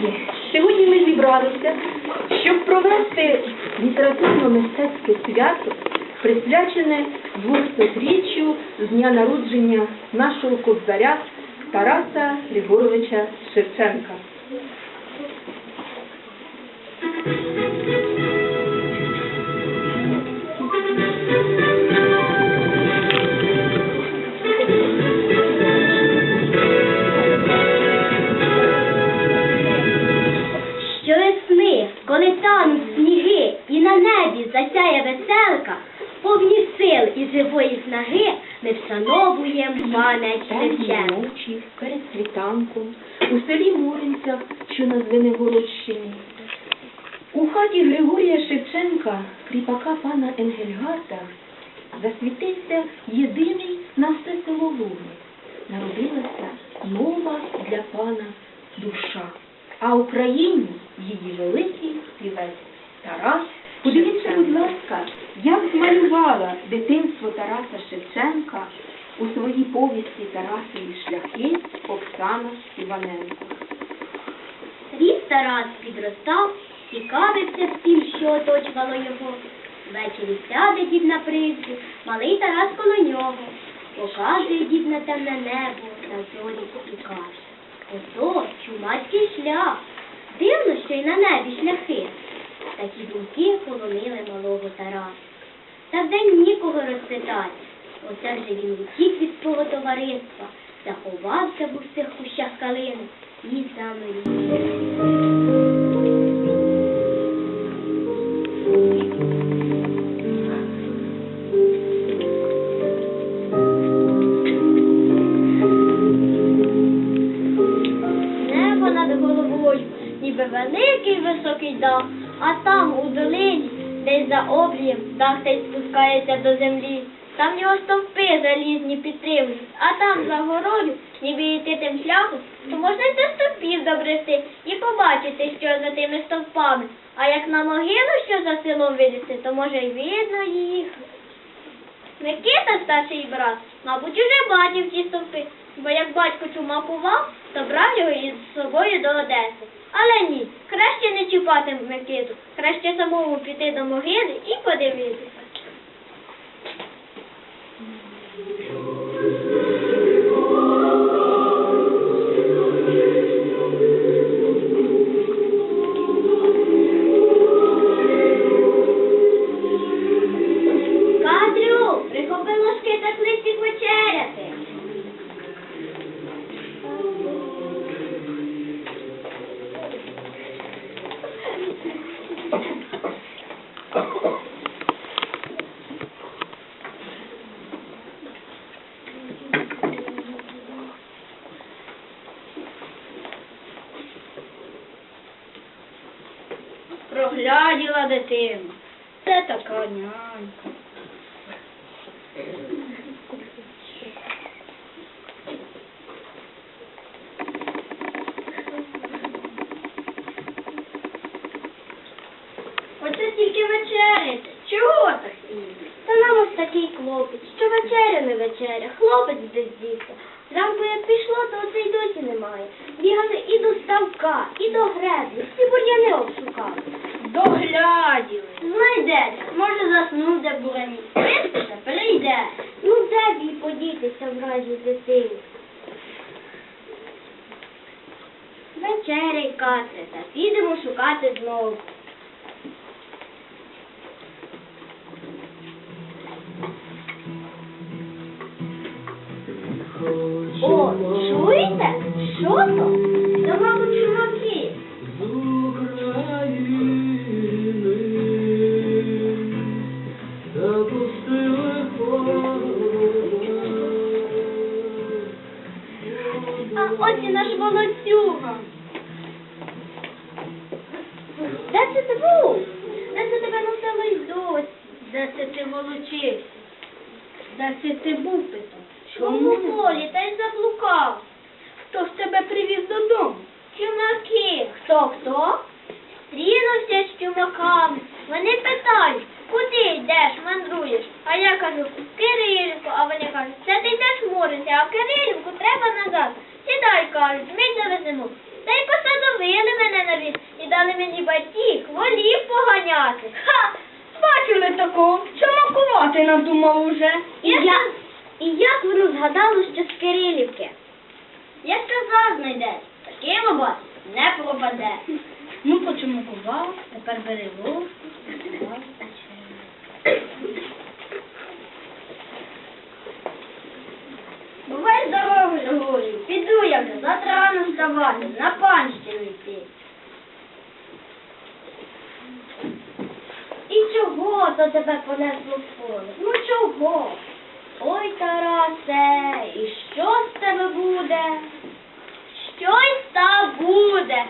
Друзі, сьогодні ми зібралися, щоб провести літературно-мистецьке свято, присвячене 200-річчю з дня народження нашого кобзаря Тараса Григоровича Шевченка. І живої снаги ми вшановуємо пам'ять Темні ночі перед світанком, у селі Муринця, що на Звенигородщині. У хаті Григорія Шевченка, кріпака пана Енгельгарда, засвітився єдиний на все село вогник. Народилася нова для пана душа. А Україні її великий співець Тарас. Подивіться, будь ласка, як змалювала дитинство Тараса Шевченка у своїй повісті Тарасові шляхи Оксана Іваненко. Ріс Тарас підростав, цікавився всім, що оточувало його. Ввечері сяде дід на призбу, малий Тарас коло нього. Показує дід на темне небо, на зорі і каже. Ото чумацький шлях. Дивно, що й на небі шляхи. Такі думки полонили малого Тараса. Та вдень нікого розпитати. Оце вже він утік від свого товариства, заховався в усіх кущах калини і ніби великий високий дах, а там у долині, десь за обрієм, дах цей спускається до землі. Там його стовпи залізні підтримують, а там за горою, ніби йти тим шляхом, то можна й до стовпів добрести і побачити, що за тими стовпами. А як на могилу, що за селом видати, то може й видно їх. Микита, старший брат, мабуть, уже бачив ті стовпи, бо як батько чумакував, то брав його із собою до Одеси. Але ні, краще не чіпати Микиту, краще самому піти до могили і подивитися. Прогляділа дитину. Це така нянька. Оце тільки вечеряти. Чого так? Та нам ось такий хлопець, що вечеря не вечеря, хлопець десь дівся. Зранку як пішло, то оце й досі немає. Бігали і до ставка, і до греблі, Знайдеться, може заснув, де були Виспиться. Ну де б їй подітися в разі дитини? Вечеряй, Катре, та підемо шукати знову. О, чуєте? Що то? Це, мабуть, чуваки. Волоцюга. Де це ти був? Де це тебе носило й досі? Де це ти волочився? Де це ти був, питав? Чому в полі, та й заблукав? Хто ж тебе привіз додому? Чумаки. Хто хто? Стрінувся з чумаками. Вони питають, куди йдеш, мандруєш? А я кажу, Кирилівку, а вони кажуть, це ти йдеш морися, а Кирилівку треба назад. Сідай, кажуть, ми довеземо. Та й посадовили мене на ліс і дали мені батьки хвалів поганяти. Ха! Бачили такого, чумакувати надумав уже. І, я... і як воно згадало, що з Кирилівки? Я сказав, знайдеш, такий лобат не пропаде. Ну, почумакував, тепер бери ложку. Здоровий, піду я вже, завтра рано вставати, на панщину йти. І чого то тебе понесло в поле? Ну чого? Ой, Тарасе, і що з тебе буде? Щось та буде.